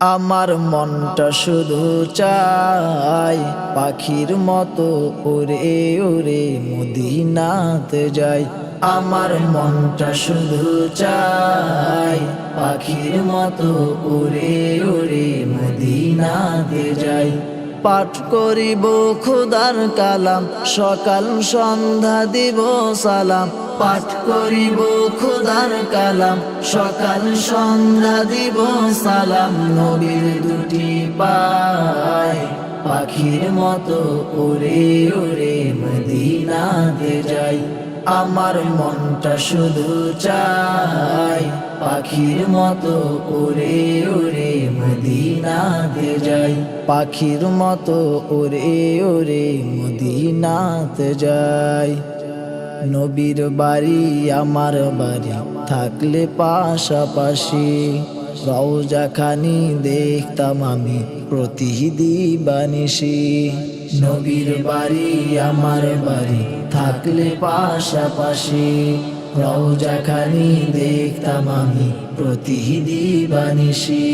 আমার মনটা শুধু চাই পাখির মতো ওরে ওরে মদিনাতে যাই। আমার মনটা শুধু চাই পাখির মতো ওরে ওরে মদিনাতে যাই। পাঠ করিব খুদার কালাম, সকাল সন্ধ্যা দিব সালাম। পাঠ করিব খুদার কালাম, সকাল সন্ধ্যা দিব সালাম। নবীর দুটি পায় পাখির মতো উড়ে উড়ে মদিনাতে যাই। আমার মনটা শুধু চাই পাখির মতো ওরে উড়ে মদিনাতে যাই। পাখির মতো ওরে উড়ে মদিনাতে যাই। নবীর বাড়ি, আমার বাড়ি থাকলে পাশাপাশি রওজা খানি দেখতাম আমি প্রতিদিবানিসি নবীর বাড়ি, আমার বাড়ি থাকলে পাশাপাশি রওজা খানি দেখতাম আমি প্রতিদিবানিসি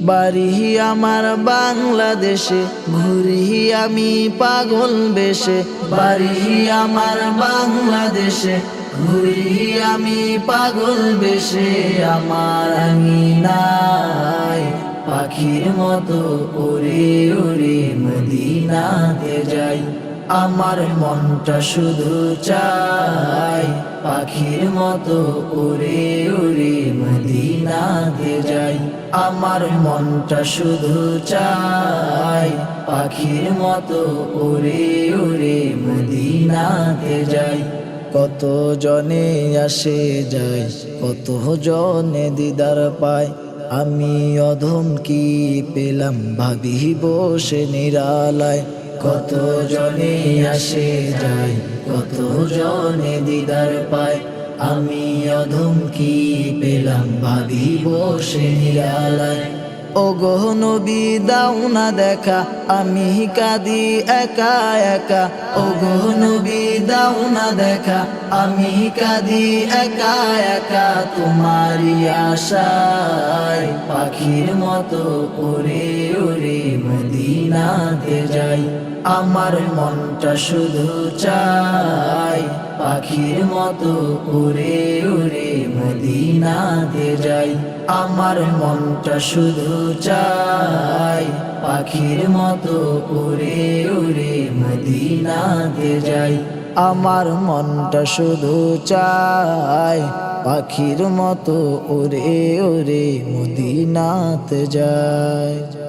বাড়ি আমার বাংলাদেশে ঘুরি আমি পাগল বেশে। বাড়ি আমার বাংলাদেশে ঘুরি আমি পাগল বেশে। আমার আঙিনায় পাখির মতো উড়ে উড়ে মদিনাতে যাই। আমার মনটা শুধু চাই পাখির মতো উড়ে উড়ে মদিনাতে যাই। আমার মনটা শুধু চাই পাখির মতো উড়ে উড়ে মদিনাতে যাই। কত জনে আসে যায়, কত জনে দিদার পায়। আমি অধম কি পেলাম, ভাবি বসে নিরালায়। কত জনে আসে যায় কত জনে দিদার পায়? আমি অধম কি পেলাম, ভাবি বসে নিরালায়। ও গো নবী, দাও না দেখা, আমি কাঁদি একা একা। ও গো নবী, দাও না দেখা, আমি কাঁদি একা একা। তোমারই আশায় পাখির মতো উড়ে উড়ে মদিনাতে যাই। আমার মনটা শুধু চাই পাখির মতো উড়ে উড়ে মদিনাতে যাই। আমার মনটা শুধু চাই পাখির মতো উড়ে উড়ে মদিনাতে যাই। আমার মনটা শুধু চাই পাখির মতো ওরে উড়ে মদিনাতে যায়